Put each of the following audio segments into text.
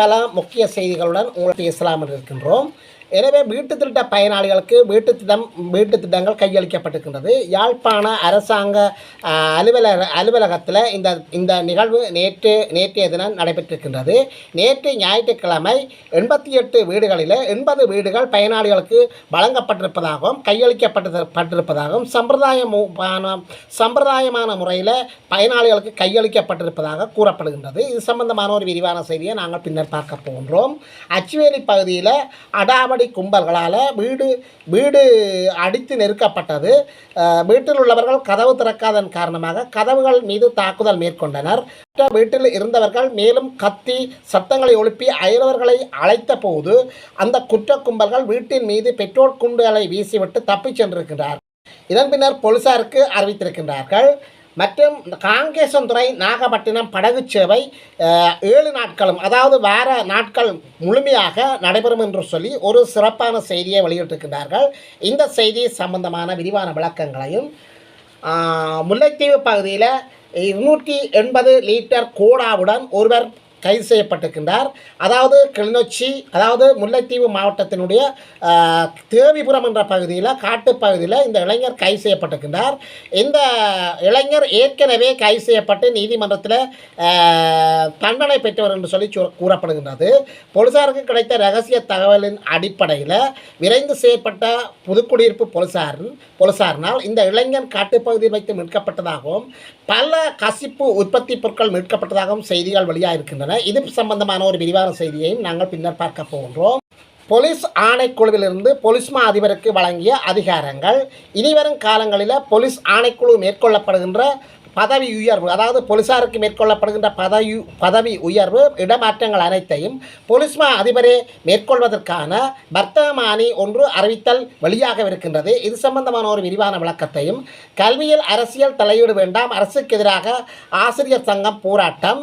பல முக்கிய செய்திகளுடன் உங்களை பேசலாம் என்று இருக்கின்றோம். எனவே வீட்டு திட்ட பயனாளிகளுக்கு வீட்டு திட்டம் வீட்டு திட்டங்கள் கையளிக்கப்பட்டிருக்கின்றது. யாழ்ப்பாண அரசாங்க அலுவலக அலுவலகத்தில் இந்த இந்த நிகழ்வு நேற்று நேற்றைய தினம் நடைபெற்றிருக்கின்றது. நேற்று ஞாயிற்றுக்கிழமை எண்பத்தி எட்டு வீடுகளில் எண்பது வீடுகள் பயனாளிகளுக்கு வழங்கப்பட்டிருப்பதாகவும் கையளிக்கப்பட்டிருப்பதாகவும் சம்பிரதாயமான சம்பிரதாயமான முறையில் பயனாளிகளுக்கு கையளிக்கப்பட்டிருப்பதாக கூறப்படுகின்றது. இது சம்பந்தமான ஒரு விரிவான செய்தியை நாங்கள் பின்னர் பார்க்க போகின்றோம். அச்சுவேலி பகுதியில் அடாவடி கும்பல்களால் வீடு வீடு அடித்து நெருக்கப்பட்டது. வீட்டில் உள்ளவர்கள் கதவு திறக்காதன் காரணமாக கதவுகள் மீது தாக்குதல் மேற்கொண்டனர். வீட்டில் இருந்தவர்கள் மேலும் கத்தி சத்தங்களை எழுப்பி அயலவர்களை அழைத்த போது அந்த குற்ற கும்பல்கள் வீட்டின் மீது பெட்ரோல் குண்டுகளை வீசிவிட்டு தப்பிச் சென்றிருக்கிறார் இதன் பின்னர் போலீசாருக்கு அறிவித்திருக்கின்றார்கள். மற்றும் காங்கேசன்துறை நாகப்பட்டினம் படகு சேவை ஏழு நாட்களும் அதாவது வார நாட்கள் முழுமையாக நடைபெறும் என்று சொல்லி ஒரு சிறப்பான செய்தியை வெளியிட்டிருக்கின்றார்கள். இந்த செய்தி சம்பந்தமான விரிவான விளக்கங்களையும் முல்லைத்தீவு பகுதியில் இருநூற்றி எண்பது லிட்டர் கோடாவுடன் ஒருவர் கைது செய்யப்பட்டிருக்கின்றார். அதாவது கிளிநொச்சி அதாவது முல்லைத்தீவு மாவட்டத்தினுடைய தேவிபுரம் என்ற பகுதியில் காட்டுப்பகுதியில் இந்த இளைஞர் கைது செய்யப்பட்டிருக்கின்றார். இந்த இளைஞர் ஏற்கனவே கைது செய்யப்பட்டு நீதிமன்றத்தில் தண்டனை பெற்றவர் என்று சொல்லி கூறப்படுகின்றது. போலீசாருக்கு கிடைத்த ரகசிய தகவலின் அடிப்படையில் விரைந்து செய்யப்பட்ட புதுக்குடியிருப்பு போலீசாரின் போலீசாரினால் இந்த இளைஞன் காட்டுப்பகுதியில் வைத்து மீட்கப்பட்டதாகவும் பல கசிப்பு உற்பத்தி பொருட்கள் மீட்கப்பட்டதாகவும் செய்திகள் வெளியாக இருக்கின்றன இது சம்பந்தமான ஒரு விரிவான செய்தியையும் நாங்கள் பின்னர் பார்க்க போகின்றோம். போலீஸ் ஆணைக்குழுவிலிருந்து பொலிஸ்மா மா அதிபருக்கு வழங்கிய அதிகாரங்கள். இனிவரும் காலங்களில் போலீஸ் ஆணைக்குழு மேற்கொள்ளப்படுகின்ற பதவி உயர்வு அதாவது போலீசாருக்கு மேற்கொள்ளப்படுகின்ற பதவி பதவி உயர்வு இடமாற்றங்கள் அனைத்தையும் போலீஸ் மா அதிபரே மேற்கொள்வதற்கான வர்த்தமானி ஒன்று அறிவித்தல் வெளியாகவிருக்கின்றது. இது சம்பந்தமான ஒரு விரிவான விளக்கத்தையும் கல்வியில் அரசியல் தலையீடு வேண்டாம் அரசுக்கு எதிராக ஆசிரியர் சங்கம் போராட்டம்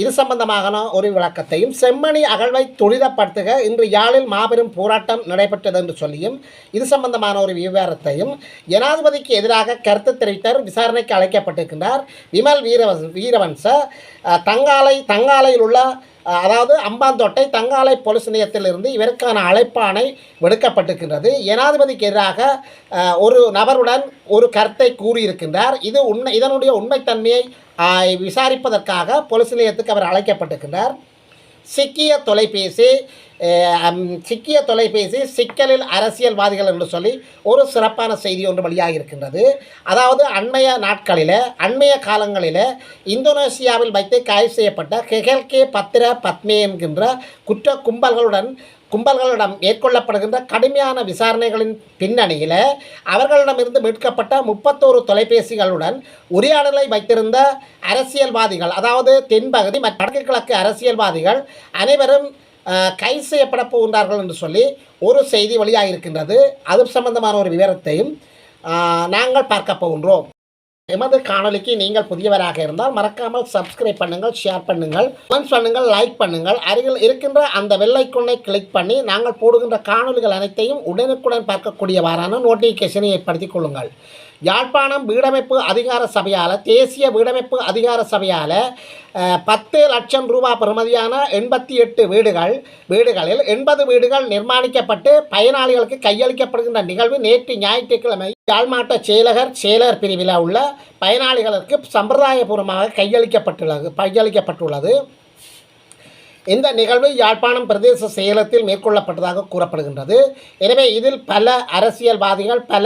இது சம்பந்தமான ஒரு விளக்கத்தையும் செம்மணி அகழ்வை துரிதப்படுத்துக இன்று யாழில் மாபெரும் போராட்டம் நடைபெற்றது என்று சொல்லியும் இது சம்பந்தமான ஒரு விவரத்தையும் ஜனாதிபதிக்கு எதிராக கருத்து தெரிவித்தார் விசாரணைக்கு அழைக்கப்பட்டிருக்கின்றார் விமல் வீரவ வீரவன்ச தங்காலை தங்காலையில் உள்ள அதாவது அம்பாந்தோட்டை தங்காலை போலீஸ் நிலையத்திலிருந்து இவருக்கான அழைப்பாணை விடுக்கப்பட்டிருக்கின்றது. ஜனாதிபதிக்கு எதிராக ஒரு நபருடன் ஒரு கருத்தை கூறியிருக்கின்றார். இது உண்மை இதனுடைய உண்மைத்தன்மையை விசாரிப்பதற்காக போலீஸ் நிலையத்துக்கு அவர் அழைக்கப்பட்டிருக்கிறார் சிக்கிய தொலைபேசி சிக்கிய தொலைபேசி சிக்கலில் அரசியல்வாதிகள் என்று சொல்லி ஒரு சிறப்பான செய்தி ஒன்று வழியாக இருக்கின்றது அதாவது அண்மைய நாட்களில் அண்மைய காலங்களில் இந்தோனேசியாவில் வைத்து கைது செய்யப்பட்ட கெகல்கே பத்திர பத்மே என்கின்ற குற்ற கும்பல்களுடன் கும்பல்களிடம் மேற்கொள்ளப்படுகின்ற கடுமையான விசாரணைகளின் பின்னணியில் அவர்களிடமிருந்து மீட்கப்பட்ட முப்பத்தோரு தொலைபேசிகளுடன் உரையாடலை வைத்திருந்த அரசியல்வாதிகள் அதாவது தென்பகுதி மற்றும் வடக்கு கிழக்கு அரசியல்வாதிகள் அனைவரும் கைது செய்யப்பட போகின்றார்கள் என்று சொல்லி ஒரு செய்தி வெளியாகியிருக்கின்றது. அது சம்பந்தமான ஒரு விவரத்தையும் நாங்கள் பார்க்க போகின்றோம். எமது காணொலிக்கு நீங்கள் புதியவராக இருந்தால் மறக்காமல் சப்ஸ்கிரைப் பண்ணுங்கள் ஷேர் பண்ணுங்கள் கமெண்ட்ஸ் பண்ணுங்கள் லைக் பண்ணுங்கள். அருகில் இருக்கின்ற அந்த வெள்ளைக்குண்ணை கிளிக் பண்ணி நாங்கள் போடுகின்ற காணொளிகள் அனைத்தையும் உடனுக்குடன் பார்க்கக்கூடியவாறான நோட்டிஃபிகேஷனை ஏற்படுத்திக் கொள்ளுங்கள். யாழ்ப்பாணம் வீடமைப்பு அதிகார சபையால் தேசிய வீடமைப்பு அதிகார சபையால் பத்து லட்சம் ரூபாய் பெறுமதியான எண்பத்தி எட்டு வீடுகள் வீடுகளில் எண்பது வீடுகள் நிர்மாணிக்கப்பட்டு பயனாளிகளுக்கு கையளிக்கப்படுகின்ற நிகழ்வு நேற்று ஞாயிற்றுக்கிழமை யாழ்மாட்ட செயலகர் செயலர் பிரிவில் உள்ள பயனாளிகளுக்கு சம்பிரதாயபூர்வமாக கையளிக்கப்பட்டுள்ளது கையளிக்கப்பட்டுள்ளது. இந்த நிகழ்வு யாழ்ப்பாணம் பிரதேச செயலத்தில் மேற்கொள்ளப்பட்டதாக கூறப்படுகின்றது. எனவே இதில் பல அரசியல்வாதிகள் பல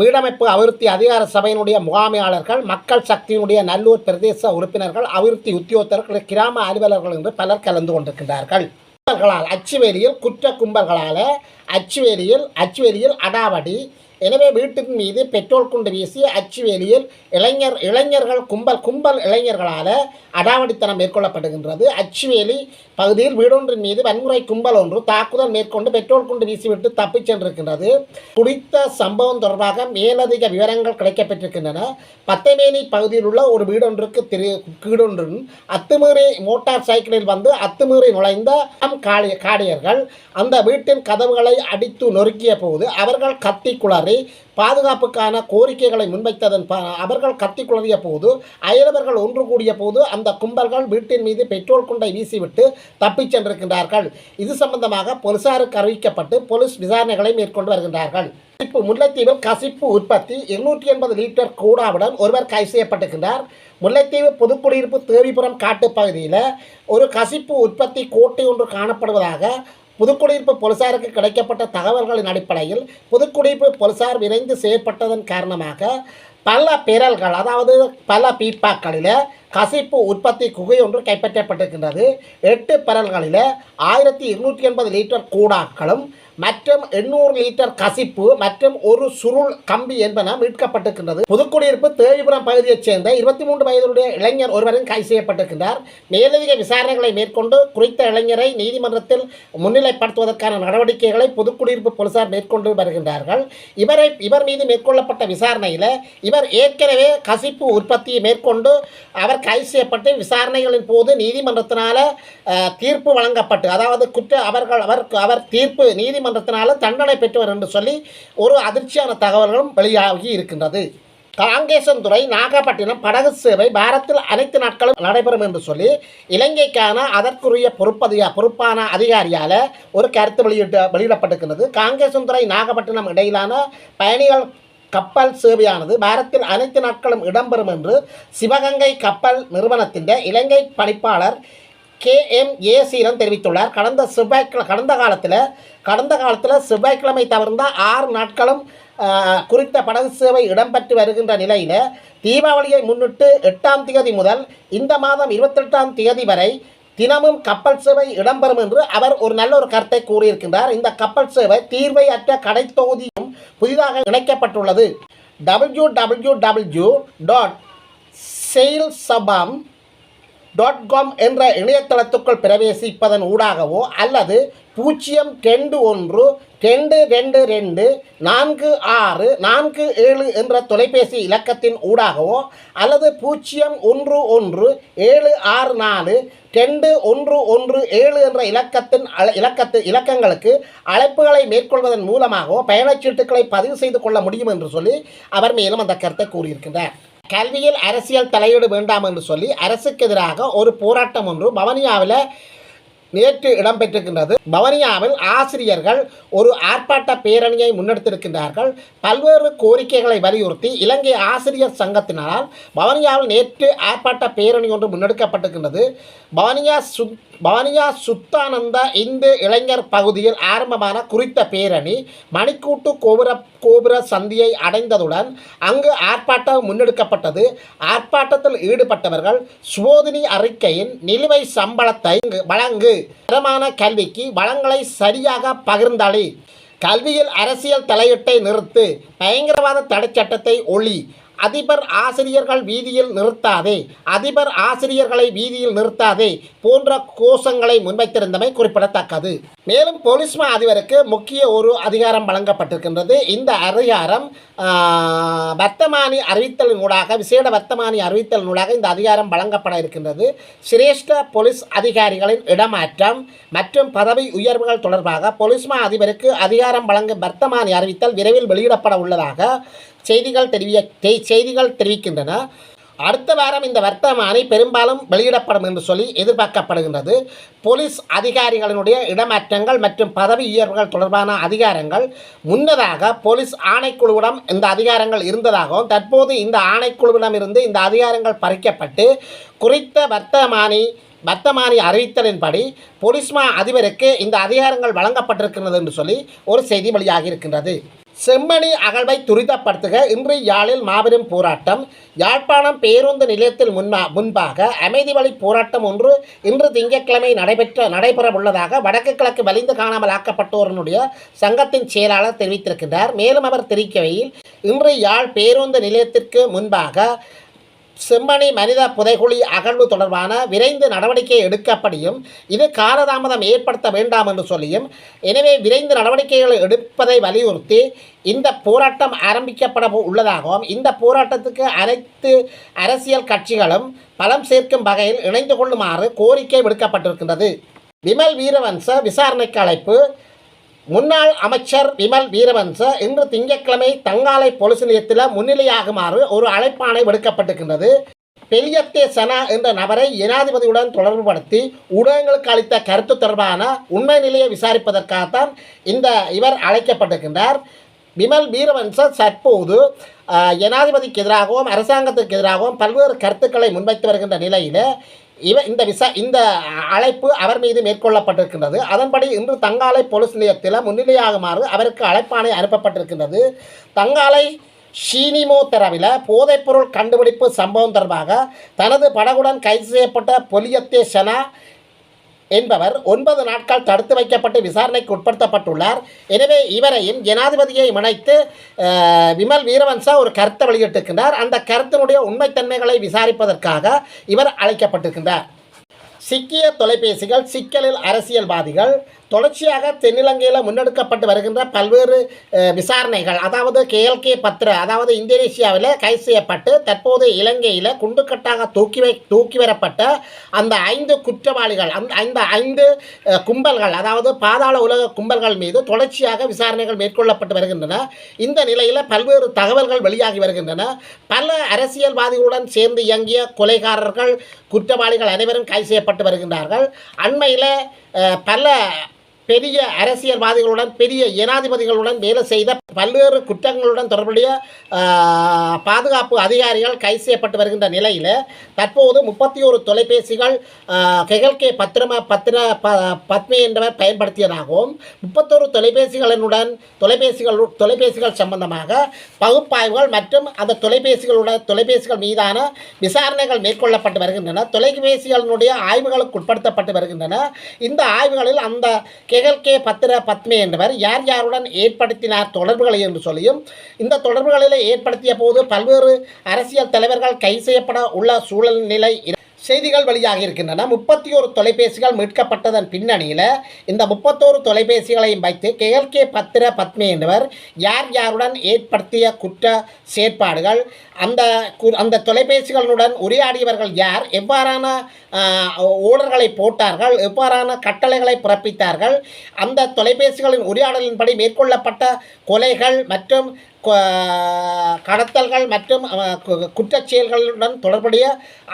வீடமைப்பு அபிவிருத்தி அதிகார சபையினுடைய முகாமையாளர்கள் மக்கள் சக்தியினுடைய நல்லூர் பிரதேச உறுப்பினர்கள் அபிவிருத்தி உத்தியோகத்தர்கள் கிராம அலுவலர்கள் என்று பலர் கலந்து கொண்டிருக்கின்றார்கள். கும்பல்களால் அச்சுவேலியில் குற்ற கும்பல்களால் அச்சுவேலியில் அச்சுவேலியில் அடாவடி எனவே வீட்டின் மீது பெட்ரோல் குண்டு வீசி அச்சுவேலியில் இளைஞர் இளைஞர்கள் கும்பல் கும்பல் இளைஞர்களால் அடாவடித்தனம் மேற்கொள்ளப்படுகின்றது. அச்சுவேலி பகுதியில் வீடொன்றின் மீது வன்முறை கும்பல் ஒன்று தாக்குதல் மேற்கொண்டு பெட்ரோல் குண்டு வீசிவிட்டு தப்பிச் சென்றிருக்கின்றது. குறித்த சம்பவம் தொடர்பாக மேலதிக விவரங்கள் கிடைக்கப்பெற்றிருக்கின்றன. பத்தைமேனி பகுதியில் உள்ள ஒரு வீடொன்றுக்கு திரு வீடொன்றின் அத்துமீறி மோட்டார் சைக்கிளில் வந்து அத்துமீறி நுழைந்த காடியர்கள் அந்த வீட்டின் கதவுகளை அடித்து நொறுக்கிய போது அவர்கள் கத்தி குளறி கூறியபடி பாதுகாப்புக்கான கோரிக்கைகளை முன்வைத்ததன் அவர்கள் கத்தி குளறிய போது அயலவர்கள் ஒன்று கூடிய போது அந்த கும்பல்கள் வீட்டின் மீது பெட்ரோல் குண்டை வீசிவிட்டு தப்பிச் சென்றிருக்கின்றார்கள். இது சம்பந்தமாக போலீசாருக்கு அறிவிக்கப்பட்டு போலீஸ் விசாரணைகளை மேற்கொண்டு வருகின்றார்கள். இப்போ முல்லைத்தீவில் கசிப்பு உற்பத்தி எழுநூற்றி எண்பது லிட்டர் கூடாவுடன் ஒருவர் கைது செய்யப்பட்டிருக்கிறார் முல்லைத்தீவு பொதுக்குடியிருப்பு தேவிபுரம் காட்டுப் பகுதியில் ஒரு கசிப்பு உற்பத்தி கோட்டை ஒன்று காணப்படுவதாக புதுக்குடியிருப்பு போலீசாருக்கு கிடைக்கப்பட்ட தகவல்களின் அடிப்படையில் புதுக்குடியிருப்பு போலீசார் விரைந்து செயற்பட்டதன் காரணமாக பல பிறல்கள் அதாவது பல பீப்பாக்களில் கசிப்பு உற்பத்தி குகை ஒன்று கைப்பற்றப்பட்டிருக்கின்றது. எட்டு பெறல்களில் ஆயிரத்தி இருநூற்றி எண்பது லிட்டர் கூடாக்களும் மற்றும் எண்ணூறு லிட்டர் கசிப்பு மற்றும் ஒரு சுருள் கம்பி என்பன மீட்கப்பட்டிருக்கின்றது. புதுக்குடியிருப்பு தேவிபுரம் பகுதியைச் சேர்ந்த இருபத்தி மூன்று வயதுடைய இளைஞர் ஒருவரும் கைது செய்யப்பட்டிருக்கின்றார். மேலதிக விசாரணைகளை மேற்கொண்டு குறித்த இளைஞரை நீதிமன்றத்தில் முன்னிலைப்படுத்துவதற்கான நடவடிக்கைகளை புதுக்குடியிருப்பு போலீசார் மேற்கொண்டு வருகின்றார்கள். இவரை இவர் மீது மேற்கொள்ளப்பட்ட விசாரணையில் இவர் ஏற்கனவே கசிப்பு உற்பத்தியை மேற்கொண்டு அவர் கைது செய்யப்பட்டு விசாரணைகளின் போது நீதிமன்றத்தினால தீர்ப்பு வழங்கப்பட்டு அதாவது குற்ற அவர்கள் அவர் அவர் தீர்ப்பு நீதிமன்ற நீதிமன்றத்தினால தண்டனை பெற்றவர் என்று சொல்லி ஒரு அதிர்ச்சியான தகவல்களும் வெளியாகி இருக்கின்றது. காங்கேசன்துறை நாகப்பட்டினம் படகு சேவை பாரத்தில் அனைத்து நாட்களும் நடைபெறும் என்று சொல்லி இலங்கைக்கான அதற்குரிய பொறுப்பதியா பொறுப்பான அதிகாரியால் ஒரு கருத்து வெளியிட்ட வெளியிடப்பட்டிருக்கிறது காங்கேசன்துறை நாகப்பட்டினம் இடையிலான பயணிகள் கப்பல் சேவையானது பாரத்தில் அனைத்து நாட்களும் இடம்பெறும் என்று சிவகங்கை கப்பல் நிறுவனத்தின் இலங்கை பணிப்பாளர் கே எம் ஏசீரன் தெரிவித்துள்ளார். கடந்த செவ்வாய்க்கிழமை கடந்த காலத்தில் கடந்த காலத்தில் செவ்வாய்க்கிழமை தவிர்ந்த ஆறு நாட்களும் குறித்த படகு சேவை இடம்பெற்று வருகின்ற நிலையில் தீபாவளியை முன்னிட்டு எட்டாம் தேதி முதல் இந்த மாதம் இருபத்தெட்டாம் தேதி வரை தினமும் கப்பல் சேவை இடம்பெறும் என்று அவர் ஒரு நல்ல ஒரு கருத்தை கூறியிருக்கின்றார். இந்த கப்பல் சேவை தீர்வை அற்ற கடை தொகுதியும் புதிதாக இணைக்கப்பட்டுள்ளது. டபிள்யூ டபிள்யூ டபிள்யூ டாட் செயில் சபாம் டாட் காம் என்ற இணையதளத்துக்குள் பிரவேசிப்பதன் ஊடாகவோ அல்லது பூஜ்ஜியம் ரெண்டு ஒன்று ரெண்டு ரெண்டு ரெண்டு நான்கு ஆறு நான்கு ஏழு என்ற தொலைபேசி இலக்கத்தின் ஊடாகவோ அல்லது பூஜ்ஜியம் ஒன்று ஒன்று ஏழு ஆறு நாலு ரெண்டு ஒன்று ஒன்று ஏழு என்ற இலக்கத்தின் அல- இலக்கத்து இலக்கங்களுக்கு அழைப்புகளை மேற்கொள்வதன் மூலமாகவோ பயணச்சீட்டுகளை பதிவு செய்து கொள்ள முடியும் என்று சொல்லி அவர் மேலும் அந்த கருத்தை கூறியிருக்கின்றார். கல்வியில் அரசியல் தலையீடு வேண்டாம் என்று சொல்லி அரசுக்கு எதிராக ஒரு போராட்டம் ஒன்று பவனியாவில் நேற்று இடம்பெற்றிருக்கின்றது. பவனியாவில் ஆசிரியர்கள் ஒரு ஆர்ப்பாட்ட பேரணியை முன்னெடுத்திருக்கின்றார்கள். பல்வேறு கோரிக்கைகளை வலியுறுத்தி இலங்கை ஆசிரியர் சங்கத்தினால் பவனியாவில் நேற்று ஆர்ப்பாட்ட பேரணி ஒன்று முன்னெடுக்கப்பட்டிருக்கின்றது. பவனியா சு பவனியா சுத்தானந்த இந்து இளைஞர் பகுதியில் ஆரம்பமான குறித்த பேரணி மணிக்கூட்டு கோபுர கோபுர சந்தியை அடைந்ததுடன் அங்கு ஆர்ப்பாட்டம் முன்னெடுக்கப்பட்டது. ஆர்ப்பாட்டத்தில் ஈடுபட்டவர்கள் சுவோதினி அறிக்கையின் நிலுவை சம்பளத்தை வழங்கு தரமான கல்விக்கு வளங்களை சரியாக பகிர்ந்தளி கல்வியில் அரசியல் தலையீட்டை நிறுத்து பயங்கரவாத தடைச் சட்டத்தை ஒளி அதிபர் ஆசிரியர்கள் வீதியில் நிறுத்தாதே அதிபர் ஆசிரியர்களை வீதியில் நிறுத்தாதே போன்ற கோஷங்களை முன்வைத்திருந்தமை குறிப்பிடத்தக்கது. மேலும் போலீஸ் மா அதிபருக்கு முக்கிய ஒரு அதிகாரம் வழங்கப்பட்டிருக்கின்றது. இந்த அதிகாரம் வர்த்தமானி அறிவித்தல் நூலாக விசேட வர்த்தமானி அறிவித்தலின் இந்த அதிகாரம் வழங்கப்பட இருக்கின்றது. சிரேஷ்ட போலீஸ் அதிகாரிகளின் இடமாற்றம் மற்றும் பதவி உயர்வுகள் தொடர்பாக போலீஸ் மா அதிபருக்கு அதிகாரம் வழங்கும் வர்த்தமானி அறிவித்தல் விரைவில் வெளியிடப்பட உள்ளதாக செய்திகள் தெரிவிய செய்திகள் தெரிவிக்கின்றன. அடுத்த வாரம் இந்த வர்த்தமானி பெரும்பாலும் வெளியிடப்படும் என்று சொல்லி எதிர்பார்க்கப்படுகின்றது. போலீஸ் அதிகாரிகளினுடைய இடமாற்றங்கள் மற்றும் பதவி உயர்வுகள் தொடர்பான அதிகாரங்கள் முன்னதாக போலீஸ் ஆணைக்குழுவிடம் இந்த அதிகாரங்கள் இருந்ததாகவும் தற்போது இந்த ஆணைக்குழுவிடம் இருந்து இந்த அதிகாரங்கள் பறிக்கப்பட்டு குறித்த வர்த்தமானி வர்த்தமானி அறிவித்தலின்படி போலீஸ்மா அதிபருக்கு இந்த அதிகாரங்கள் வழங்கப்பட்டிருக்கிறது என்று சொல்லி ஒரு செய்தி வெளியாகி இருக்கின்றது. செம்மணி அகழ்வை துரிதப்படுத்துக. இன்று யாழில் மாபெரும் போராட்டம். யாழ்ப்பாணம் பேருந்து நிலையத்தில் முன்பா முன்பாக அமைதி வழி போராட்டம் ஒன்று இன்று திங்கட்கிழமை நடைபெற்ற நடைபெறவுள்ளதாக வடக்கு கிழக்கு வலிந்து காணாமல் ஆக்கப்பட்டோருடைய சங்கத்தின் செயலாளர் தெரிவித்திருக்கின்றார். மேலும் அவர் தெரிவிக்கையில் இன்று யாழ் பேருந்து நிலையத்திற்கு முன்பாக செம்மணி மனித புதைகுழி அகழ்வு தொடர்பான விரைந்து நடவடிக்கை எடுக்கப்படியும் இது காலதாமதம் ஏற்படுத்த வேண்டாம் என்று சொல்லியும் எனவே விரைந்து நடவடிக்கைகள் எடுப்பதை வலியுறுத்தி இந்த போராட்டம் ஆரம்பிக்கப்பட உள்ளதாகவும் இந்த போராட்டத்துக்கு அனைத்து அரசியல் கட்சிகளும் பலம் சேர்க்கும் வகையில் இணைந்து கொள்ளுமாறு கோரிக்கை விடுக்கப்பட்டிருக்கின்றது. விமல் வீரவன்ச விசாரணைக்கு அழைப்பு. முன்னாள் அமைச்சர் விமல் வீரவன்ச இன்று திங்கட்கிழமை தங்காலை பொலிஸ் நிலையத்தில் முன்னிலையாகுமாறு ஒரு அழைப்பாணை விடுக்கப்பட்டிருக்கின்றது. பெலியத்தே சனா என்ற நபரை ஜனாதிபதியுடன் தொடர்புபடுத்தி ஊடகங்களுக்கு அளித்த கருத்து தொடர்பான உண்மை நிலையை விசாரிப்பதற்காகத்தான் இந்த இவர் அழைக்கப்பட்டிருக்கின்றார். விமல் வீரவன்ச தற்போது ஜனாதிபதிக்கு எதிராகவும் அரசாங்கத்திற்கு எதிராகவும் பல்வேறு கருத்துக்களை முன்வைத்து வருகின்ற நிலையில் இவ இந்த விசா இந்த அழைப்பு அவர் மீது மேற்கொள்ளப்பட்டிருக்கின்றது. அதன்படி இன்று தங்காலை போலீஸ் நிலையத்தில் முன்னிலையாகுமாறு அவருக்கு அழைப்பாணை அனுப்பப்பட்டிருக்கின்றது. தங்காலை ஷீனிமோ தெரவில் போதைப்பொருள் கண்டுபிடிப்பு சம்பவம் தொடர்பாக தனது படகுடன் கைது செய்யப்பட்ட பொலியத்தே சனா என்பவர் ஒன்பது நாட்கள் தடுத்து வைக்கப்பட்டு விசாரணைக்கு உட்படுத்தப்பட்டுள்ளார். எனவே இவரையும் ஜனாதிபதியை இணைத்து விமல் வீரவன்சா ஒரு கருத்தை வெளியிட்டிருக்கின்றார். அந்த கருத்தினுடைய உண்மைத்தன்மைகளை விசாரிப்பதற்காக இவர் அழைக்கப்பட்டிருக்கின்றார். சிக்கிய தொலைபேசிகள் சிக்கலில் அரசியல்வாதிகள் தொடர்ச்சியாக தென்னிலங்கையில் முன்னெடுக்கப்பட்டு வருகின்ற பல்வேறு விசாரணைகள் அதாவது கேஎல்கே பத்ர அதாவது இந்தோனேசியாவில் கைது செய்யப்பட்டு தற்போது இலங்கையில் குண்டுக்கட்டாக தூக்கி வை தூக்கி வரப்பட்ட அந்த ஐந்து குற்றவாளிகள் அந்த அந்த ஐந்து கும்பல்கள் அதாவது பாதாள உலக கும்பல்கள் மீது தொடர்ச்சியாக விசாரணைகள் மேற்கொள்ளப்பட்டு வருகின்றன. இந்த நிலையில் பல்வேறு தகவல்கள் வெளியாகி வருகின்றன. பல அரசியல்வாதிகளுடன் சேர்ந்து இயங்கிய கொலைகாரர்கள் குற்றவாளிகள் அனைவரும் கைது செய்யப்பட்டு வருகின்றார்கள். அண்மையில் பல பெரிய அரசியல்வாதிகளுடன் பெரிய ஏனாதிபதிகளுடன் வேலை செய்த பல்வேறு குற்றங்களுடன் தொடர்புடைய பாதுகாப்பு அதிகாரிகள் கைது செய்யப்பட்டு வருகின்ற நிலையில் தற்போது முப்பத்தி ஒரு தொலைபேசிகள் கெகல்கே பத்திரம பத்திர ப பத்மே என்றவர் பயன்படுத்தியதாகவும் முப்பத்தொரு தொலைபேசிகளினுடன் தொலைபேசிகள் தொலைபேசிகள் சம்பந்தமாக பகுப்பாய்வுகள் மற்றும் அந்த தொலைபேசிகளுடன் தொலைபேசிகள் மீதான விசாரணைகள் மேற்கொள்ளப்பட்டு வருகின்றன. தொலைபேசிகளினுடைய ஆய்வுகளுக்கு உட்படுத்தப்பட்டு வருகின்றன. இந்த ஆய்வுகளில் அந்த கெகல்கே பத்திர பத்மே என்பவர் யார் யாருடன் ஏற்படுத்தினார் தொடர்புகளை என்று சொல்லியும் இந்த தொடர்புகளில் ஏற்படுத்திய போது பல்வேறு அரசியல் தலைவர்கள் கைது செய்யப்பட உள்ள சூழல் நிலை செய்திகள் வழியாக இருக்கின்றன. முப்பத்தி ஒரு தொலைபேசிகள் மீட்கப்பட்டதன் பின்னணியில் இந்த முப்பத்தோரு தொலைபேசிகளையும் வைத்து கேஎல்கே பத்திர பத்மி என்பவர் யார் யாருடன் ஏற்படுத்திய குற்ற செயற்பாடுகள் அந்த கு- அந்த தொலைபேசிகளுடன் உரையாடியவர்கள் யார் எவ்வாறான ஆஹ், ஓடர்களை போட்டார்கள் எவ்வாறான கட்டளைகளை பிறப்பித்தார்கள் அந்த தொலைபேசிகளின் உரையாடலின்படி மேற்கொள்ளப்பட்ட கொலைகள் மற்றும் கடத்தல்கள் மற்றும் குற்றச் செயல்களுடன் தொடர்புடைய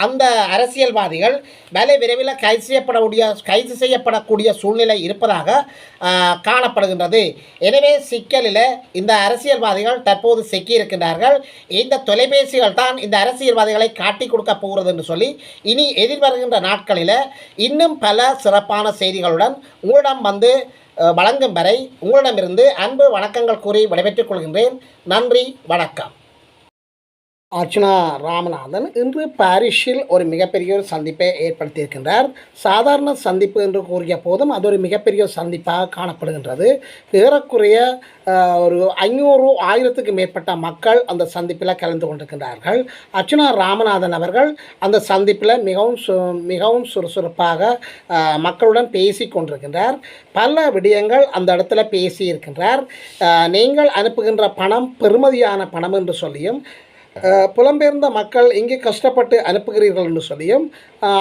அந்த அரசியல்வாதிகள் வேலை விரைவில் கைது செய்யப்படக்கூடிய கைது செய்யப்படக்கூடிய சூழ்நிலை இருப்பதாக காணப்படுகின்றது. எனவே சிக்கலில் இந்த அரசியல்வாதிகள் தற்போது சிக்கியிருக்கின்றார்கள். இந்த தொலைபேசிகள் தான் இந்த அரசியல்வாதிகளை காட்டி கொடுக்க போகிறது என்று சொல்லி இனி எதிர்வருகின்ற நாட்களில் இன்னும் பல சிறப்பான செய்திகளுடன் உங்களிடம் வந்து வழங்கும் வரை உங்களிடமிருந்து அன்பு வணக்கங்கள் கூறி விடைபெற்றுக் கொள்கின்றேன். நன்றி வணக்கம். அர்ச்சனா ராமநாதன் இன்று பாரிஸில் ஒரு மிகப்பெரிய ஒரு சந்திப்பை ஏற்படுத்தியிருக்கின்றார். சாதாரண சந்திப்பு என்று கூறிய போதும் அது ஒரு மிகப்பெரிய ஒரு சந்திப்பாக காணப்படுகின்றது. ஏறக்குறைய ஒரு ஐநூறு ஆயிரத்துக்கு மேற்பட்ட மக்கள் அந்த சந்திப்பில் கலந்து கொண்டிருக்கின்றார்கள். அர்ச்சனா ராமநாதன் அவர்கள் அந்த சந்திப்பில் மிகவும் சு மிகவும் சுறுசுறுப்பாக மக்களுடன் பேசி கொண்டிருக்கின்றார். பல விடயங்கள் அந்த இடத்துல பேசியிருக்கின்றார். இருக்கின்றார் நீங்கள் அனுப்புகின்ற பணம் பெறுமதியான பணம் என்று சொல்லியும் புலம்பெயர்ந்த மக்கள் இங்கே கஷ்டப்பட்டு அனுப்புகிறீர்கள் என்று சொல்லியும்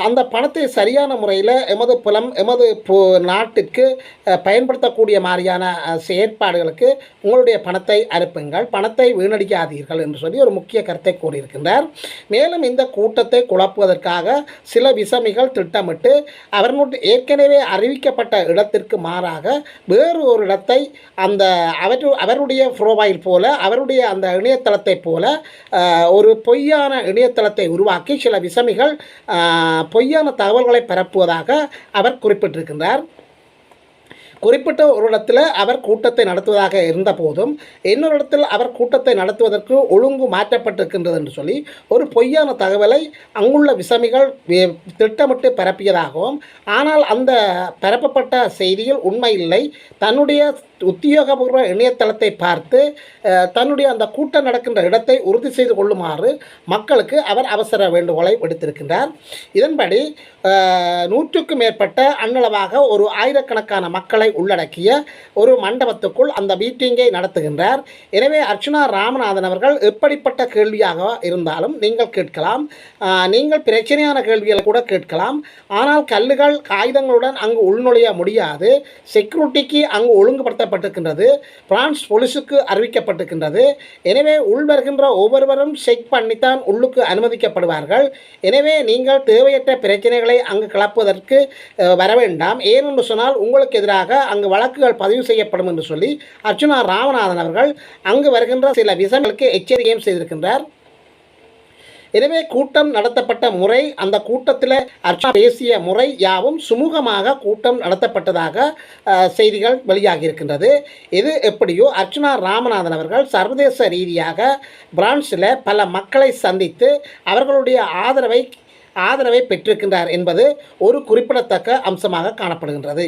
அந்த பணத்தை சரியான முறையில் எமது புலம் எமது பு நாட்டிற்கு பயன்படுத்தக்கூடிய மாதிரியான செயற்பாடுகளுக்கு உங்களுடைய பணத்தை அனுப்புங்கள். பணத்தை வீணடிக்காதீர்கள் என்று சொல்லி ஒரு முக்கிய கருத்தை கூறியிருக்கின்றார். மேலும் இந்த கூட்டத்தை குழப்புவதற்காக சில விசமிகள் திட்டமிட்டு அவர்களுடைய ஏற்கனவே அறிவிக்கப்பட்ட இடத்திற்கு மாறாக வேறு ஒரு இடத்தை அந்த அவர் அவருடைய ப்ரோஃபைல் போல அவருடைய அந்த இணையதளத்தை போல ஒரு பொய்யான இணையதளத்தை உருவாக்கி சில விசமிகள் பொய்யான தகவல்களை பரப்புவதாக அவர் குறிப்பிட்டிருக்கின்றார். குறிப்பிட்ட ஒரு இடத்துல அவர் கூட்டத்தை நடத்துவதாக இருந்த போதும் இன்னொரு இடத்தில் அவர் கூட்டத்தை நடத்துவதற்கு ஒழுங்கு மாற்றப்பட்டிருக்கின்றது என்று சொல்லி ஒரு பொய்யான தகவலை அங்குள்ள விசமிகள் திட்டமிட்டு பரப்பியதாகவும் ஆனால் அந்த பரப்பப்பட்ட செய்தியில் உண்மை இல்லை. தன்னுடைய உத்தியோகபூர்வ இணையதளத்தை பார்த்து தன்னுடைய அந்த கூட்டம் நடக்கின்ற இடத்தை உறுதி செய்து கொள்ளுமாறு மக்களுக்கு அவர் அவசர வேண்டுகோளை விடுத்திருக்கின்றார். இதன்படி நூற்றுக்கும் மேற்பட்ட அன்னளவாக ஒரு ஆயிரக்கணக்கான மக்களை உள்ளடக்கிய ஒரு மண்டபத்துக்குள் அந்த மீட்டிங்கை நடத்துகின்றார். எனவே அர்ச்சனா ராமநாதன் அவர்கள் எப்படிப்பட்ட கேள்வியாக இருந்தாலும் நீங்கள் கேட்கலாம். நீங்கள் பிரச்சனையான கேள்விகளை கூட கேட்கலாம். ஆனால் கல்லுகள் காகிதங்களுடன் அங்கு உள்நுழைய முடியாது. செக்யூரிட்டிக்கு அங்கு ஒழுங்குபடுத்த அறிவிக்கப்பட்டிருக்கின்றது பிரான்ஸ் போலீஸுக்கு அறிவிக்கப்பட்டிருக்கின்றது. எனவே உள்வருகின்ற ஒவ்வொருவரும் செக் பண்ணித்தான் உள்ளுக்கு அனுமதிக்கப்படுவார்கள். எனவே நீங்கள் தேவையற்ற பிரச்சனைகளை அங்கு கிளப்புவதற்கு வர வேண்டாம். ஏனென்று சொன்னால் உங்களுக்கு எதிராக அங்கு வழக்குகள் பதிவு செய்யப்படும் என்று சொல்லி அர்ச்சுனா ராமநாதன் அவர்கள் அங்கு வருகின்ற சில விஷயங்களுக்கு எச்சரிக்கையும் செய்திருக்கின்றார். எனவே கூட்டம் நடத்தப்பட்ட முறை அந்த கூட்டத்தில் அர்ச்சனா பேசிய முறை யாவும் சுமூகமாக கூட்டம் நடத்தப்பட்டதாக செய்திகள் வெளியாகி இருக்கின்றது இது எப்படியோ அர்ச்சனா ராமநாதன் அவர்கள் சர்வதேச ரீதியாக பிரான்ஸில் பல மக்களை சந்தித்து அவர்களுடைய ஆதரவை ஆதரவை பெற்றிருக்கின்றார் என்பது ஒரு குறிப்பிடத்தக்க அம்சமாக காணப்படுகின்றது.